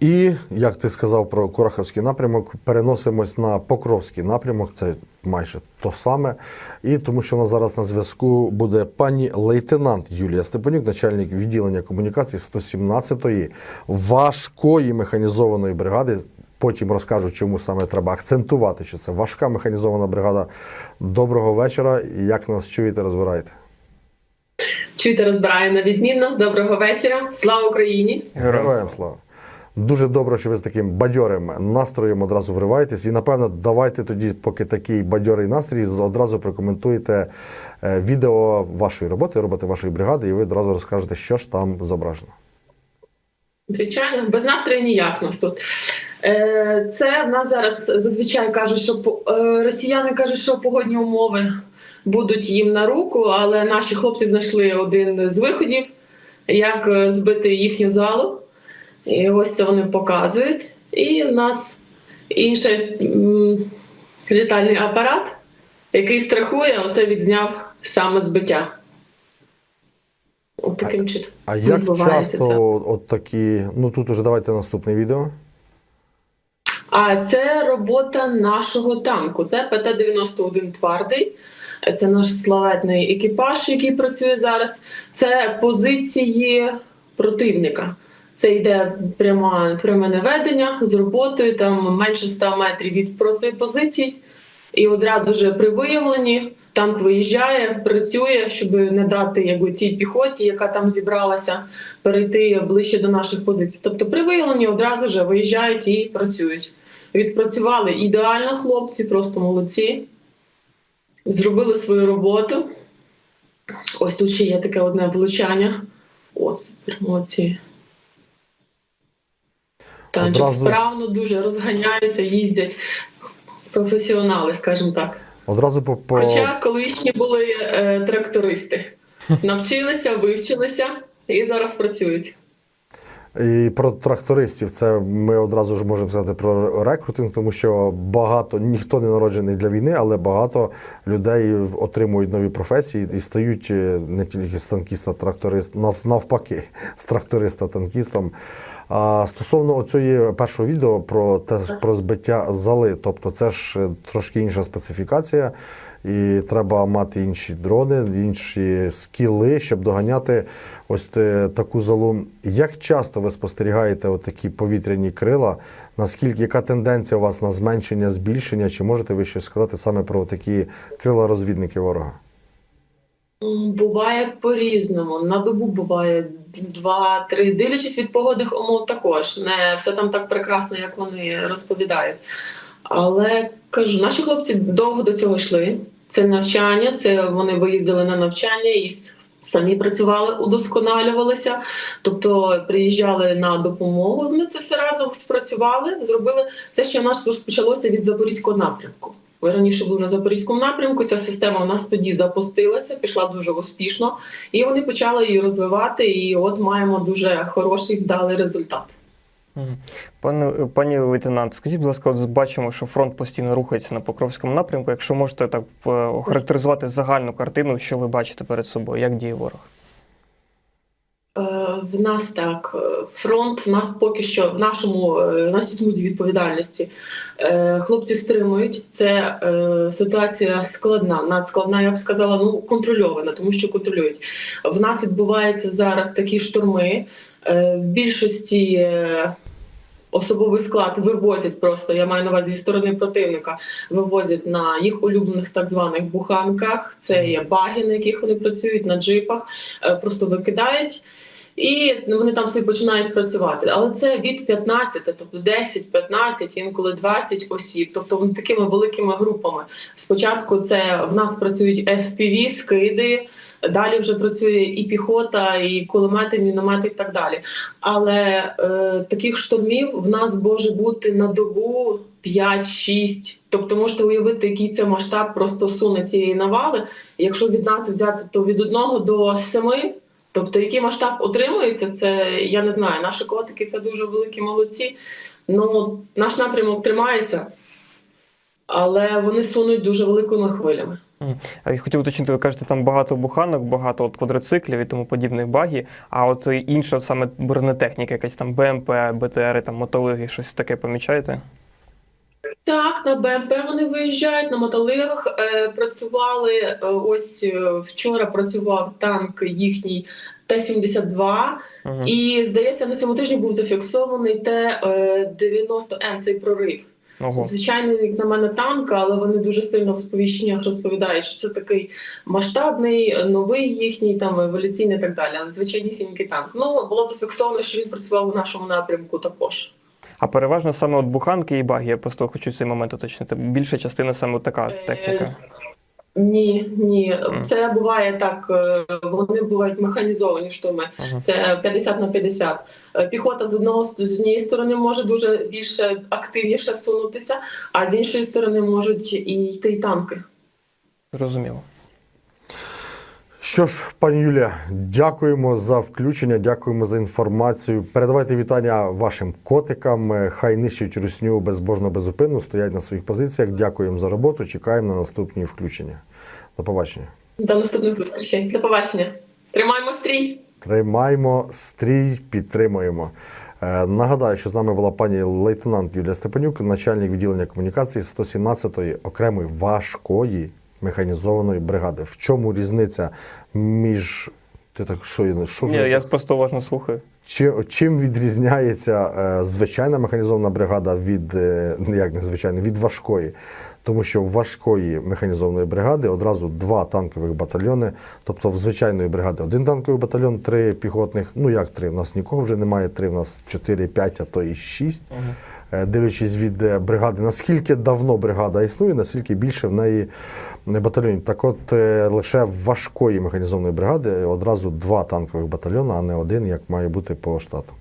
І як ти сказав про Курахівський напрямок, переносимось на Покровський напрямок. Це майже то саме. І тому, що у нас зараз на зв'язку буде пані лейтенант Юлія Степанюк, начальник відділення комунікації 117-ї важкої механізованої бригади. Потім розкажу, чому саме треба акцентувати, що це важка механізована бригада. Доброго вечора. Як нас чуєте, розбираєте? Чуєте, розбираю на відмінно. Доброго вечора. Слава Україні! Героям слава. Дуже добре, що ви з таким бадьорим настроєм одразу вриваєтесь. І напевно, давайте тоді, поки такий бадьорий настрій, одразу прокоментуєте е, відео вашої роботи, роботи вашої бригади, і ви одразу розкажете, що ж там зображено. Звичайно, без настрою ніяк нас тут. Е, Це в нас зараз зазвичай кажуть, що е, росіяни кажуть, що погодні умови будуть їм на руку, але наші хлопці знайшли один з виходів, як збити їхню залу. І ось це вони показують. І в нас інший літальний апарат, який страхує, оце відзняв саме збиття. От таким чином. А як часто це. от такі, ну тут уже давайте наступне відео. А це робота нашого танку. Це ПТ-91 твердий. Це наш славетний екіпаж, який працює зараз. Це позиції противника. Це йде пряма, пряме наведення з роботою, там менше 100 метрів від простої позиції. І одразу ж при виявленні танк виїжджає, працює, щоб не дати якби, цій піхоті, яка там зібралася, перейти ближче до наших позицій. Тобто при виявленні одразу ж виїжджають і працюють. Відпрацювали ідеально хлопці, просто молодці. Зробили свою роботу. Ось тут ще є таке одне влучання. О, супер, молодці. Танчик Одразу- справно дуже розганяються, їздять професіонали, скажімо так. Одразу по, по... Хоча колишні були е, трактористи. Навчилися, вивчилися і зараз працюють. І про трактористів це ми одразу ж можемо сказати про рекрутинг, тому що багато ніхто не народжений для війни, але багато людей отримують нові професії і стають е, не тільки з танкіста, тракторист, нав- навпаки, з тракториста танкістом. А стосовно цієї першого відео про те про збиття зали, тобто це ж е, трошки інша специфікація, і треба мати інші дрони, інші скіли, щоб доганяти ось таку залу. Як часто ви спостерігаєте такі повітряні крила? Наскільки яка тенденція у вас на зменшення, збільшення? Чи можете ви щось сказати саме про такі крила розвідники ворога? Буває по-різному. На добу буває два-три, дивлячись від погодних умов також. Не все там так прекрасно, як вони розповідають. Але кажу, наші хлопці довго до цього йшли. Це навчання, це вони виїздили на навчання і самі працювали, удосконалювалися, тобто приїжджали на допомогу. Ми це все разом спрацювали, зробили це, що нас розпочалося від запорізького напрямку. Ви раніше були на запорізькому напрямку. Ця система у нас тоді запустилася, пішла дуже успішно, і вони почали її розвивати. І от маємо дуже хороший вдалий результат. Пане пані лейтенант, скажіть, будь ласка, от бачимо, що фронт постійно рухається на Покровському напрямку. Якщо можете так е, охарактеризувати загальну картину, що ви бачите перед собою, як діє ворог? Е, В нас так е, фронт. В нас поки що в нашому в нашій смузі відповідальності хлопці стримують. Це ситуація складна, надскладна, я б сказала, ну контрольована, тому що контролюють. В нас відбуваються зараз такі штурми. Е, В більшості особовий склад вивозять просто. Я маю на увазі зі сторони противника. Вивозять на їх улюблених так званих буханках. Це є баги, на яких вони працюють, на джипах. Е, Просто викидають. І вони там собі починають працювати. Але це від 15, тобто 10, 15, інколи 20 осіб, тобто вони такими великими групами. Спочатку це в нас працюють FPV, скиди, далі вже працює і піхота, і кулемети, міномети, і так далі. Але е, таких штурмів в нас може бути на добу 5-6. Тобто можете уявити, який це масштаб просто суне цієї навали. Якщо від нас взяти, то від 1 до 7. Тобто, який масштаб отримується, це я не знаю. Наші котики це дуже великі молодці. Ну, наш напрямок тримається, але вони сунуть дуже великими хвилями. А я хотів уточнити, ви кажете, там багато буханок, багато от квадроциклів і тому подібних багі. А от інша саме бронетехніка, якась там БМП, БТРи, там мотолиги, щось таке помічаєте? Так, на БМП вони виїжджають, на мотолигах е, працювали. е, ось е, вчора працював танк їхній Т-72. Угу. І здається, на цьому тижні був зафіксований Т-90М, цей прорив. Ого. Звичайно, як на мене танк, але вони дуже сильно в сповіщеннях розповідають, що це такий масштабний, новий їхній там еволюційний і так далі. Але звичайнісінький танк. Ну було зафіксовано, що він працював у нашому напрямку також. А переважно саме от буханки і баги, я просто хочу цей момент уточнити. Більша частина саме така техніка. Е, Ні, ні, це буває так. е, Вони бувають механізовані штурми. Це 50 на 50. Е, Піхота з одного з однієї сторони може дуже більше активніше сунутися, а з іншої сторони можуть і йти й танки. Зрозуміло. Що ж, пані Юлія, дякуємо за включення, дякуємо за інформацію. Передавайте вітання вашим котикам. Хай нищать русню безбожно безупинно, стоять на своїх позиціях. Дякуємо за роботу. Чекаємо на наступні включення. До побачення. До наступних зустрічей. До побачення. Тримаємо стрій. Тримаємо стрій, підтримуємо. Е, Нагадаю, що з нами була пані лейтенант Юлія Степанюк, начальник відділення комунікації 117-ї окремої важкої механізованої бригади. В чому різниця між. Ти так що, що Ні, вже- я просто уважно слухаю. Чи, чим відрізняється е, звичайна механізована бригада від е, не як незвичайна, від важкої? Тому що в важкої механізованої бригади одразу два танкових батальйони. Тобто в звичайної бригади один танковий батальйон, три піхотних. Ну як три? У нас нікого вже немає. Три, у нас чотири, п'ять, а то і шість. Е, Дивлячись від е, бригади, наскільки давно бригада існує, наскільки більше в неї батальйонів. Так от е, лише в важкої механізованої бригади одразу два танкових батальйони, а не один, як має бути по штату.